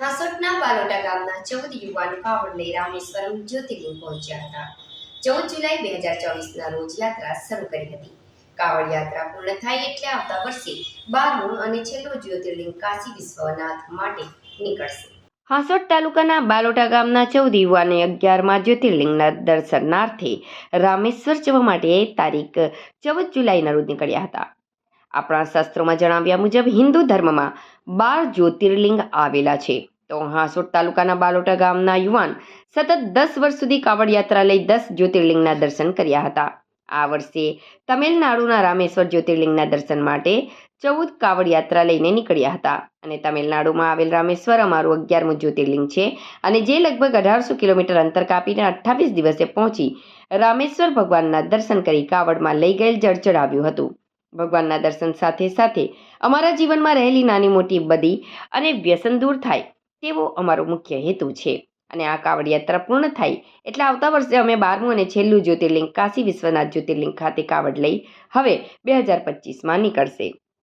હાસોટના બાલોટા ગામના ચૌદ યુવાન કાવડ લઈ રામેશ્વરમ જ્યોતિર્લિંગ પહોંચ્યા હતા. ચૌદ જુલાઈ બે હજાર ચોવીસના રોજ યાત્રા શરૂ કરી હતી. કાવડ યાત્રા પૂર્ણ થાય એટલે આવતા વર્ષે બારમું અને છેલ્લો જ્યોતિર્લિંગ કાશી વિશ્વનાથ માટે નીકળશે. હાંસોટ તાલુકાના બાલોટા ગામના ચૌદ યુવાને અગિયારમાં જ્યોતિર્લિંગના દર્શનાર્થે રામેશ્વર જવા માટે તારીખ ચૌદ જુલાઈના રોજ નીકળ્યા હતા. આપણા શાસ્ત્રોમાં જણાવ્યા મુજબ હિન્દુ ધર્મમાં બાર જ્યોતિર્લિંગ આવેલા છે. તો હાંસોટ તાલુકાના બાલોટા ગામના યુવાન સતત દસ વર્ષ સુધી કાવડ યાત્રા લઈ દસ જ્યોતિર્લિંગના દર્શન કર્યા હતા. આ વર્ષે તમિલનાડુના રામેશ્વર જ્યોતિર્લિંગના દર્શન માટે ચૌદ કાવડ યાત્રા લઈને નીકળ્યા હતા. અને તમિલનાડુમાં આવેલ રામેશ્વર અમારું અગિયારમું જ્યોતિર્લિંગ છે અને જે લગભગ અઢારસો કિલોમીટર અંતર કાપીને અઠ્ઠાવીસ દિવસે પહોંચી રામેશ્વર ભગવાનના દર્શન કરી કાવડમાં લઈ ગયેલ જળ ચડાવ્યું હતું. ભગવાનના દર્શન સાથે સાથે અમારા જીવનમાં રહેલી નાની મોટી બધી અને વ્યસન દૂર થાય તેવો અમારો મુખ્ય હેતુ છે. અને આ કાવડ યાત્રા પૂર્ણ થાય એટલે આવતા વર્ષે અમે બારમું અને છેલ્લું જ્યોતિર્લિંગ કાશી વિશ્વનાથ જ્યોતિર્લિંગ ખાતે કાવડ લઈ હવે બે હજાર પચીસમાં નીકળશે.